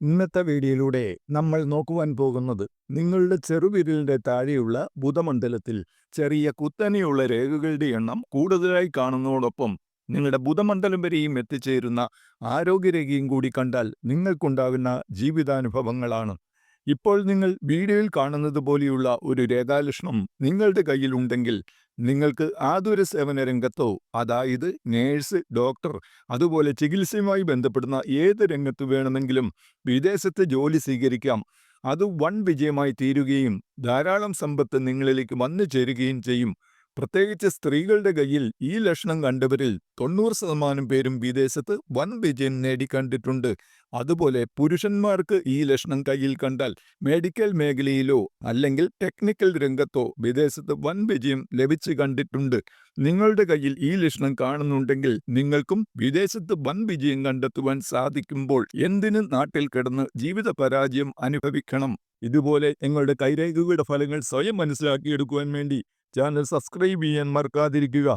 ഇന്നത്തെ വീഡിയോയിലൂടെ നമ്മൾ നോക്കുവാൻ പോകുന്നത് നിങ്ങളുടെ ചെറുവിരലിന്റെ താഴെയുള്ള ബുധമണ്ഡലത്തിൽ ചെറിയ കുത്തനെയുള്ള രേഖകളുടെ എണ്ണം കൂടുതലായി കാണുന്നതോടൊപ്പം നിങ്ങളുടെ ബുധമണ്ഡലം വരെയും എത്തിച്ചേരുന്ന ആരോഗ്യരേഖയും കൂടി കണ്ടാൽ നിങ്ങൾക്കുണ്ടാകുന്ന ജീവിതാനുഭവങ്ങളാണ്. ഇപ്പോൾ നിങ്ങൾ വീഡിയോയിൽ കാണുന്നത് പോലെയുള്ള ഒരു രേഖാലക്ഷണം നിങ്ങളുടെ കയ്യിലുണ്ടെങ്കിൽ നിങ്ങൾക്ക് ആതുര സേവന രംഗത്തോ അതായത് നേഴ്സ് ഡോക്ടർ അതുപോലെ ചികിത്സയുമായി ബന്ധപ്പെടുന്ന ഏത് രംഗത്ത് വേണമെങ്കിലും വിദേശത്ത് ജോലി സ്വീകരിക്കാം. അത് വൺ വിജയമായി തീരുകയും ധാരാളം സമ്പത്ത് നിങ്ങളിലേക്ക് വന്നു ചേരുകയും ചെയ്യും. പ്രത്യേകിച്ച് സ്ത്രീകളുടെ കയ്യിൽ ഈ ലക്ഷണം കണ്ടവരിൽ തൊണ്ണൂറ് ശതമാനം പേരും വിദേശത്ത് വൻ വിജയം നേടിക്കണ്ടിട്ടുണ്ട് അതുപോലെ പുരുഷന്മാർക്ക് ഈ ലക്ഷണം കയ്യിൽ കണ്ടാൽ മെഡിക്കൽ മേഖലയിലോ അല്ലെങ്കിൽ ടെക്നിക്കൽ രംഗത്തോ വിദേശത്ത് വൻ വിജയം ലഭിച്ചു കണ്ടിട്ടുണ്ട്. നിങ്ങളുടെ കയ്യിൽ ഈ ലക്ഷണം കാണുന്നുണ്ടെങ്കിൽ നിങ്ങൾക്കും വിദേശത്ത് വൻ വിജയം കണ്ടെത്തുവാൻ സാധിക്കുമ്പോൾ എന്തിനു നാട്ടിൽ കിടന്ന് ജീവിത പരാജയം അനുഭവിക്കണം? ഇതുപോലെ നിങ്ങളുടെ കൈരേഖകളുടെ ഫലങ്ങൾ സ്വയം മനസ്സിലാക്കിയെടുക്കുവാൻ വേണ്ടി ചാനൽ സബ്സ്ക്രൈബ് ചെയ്യാൻ മറക്കാതിരിക്കുക.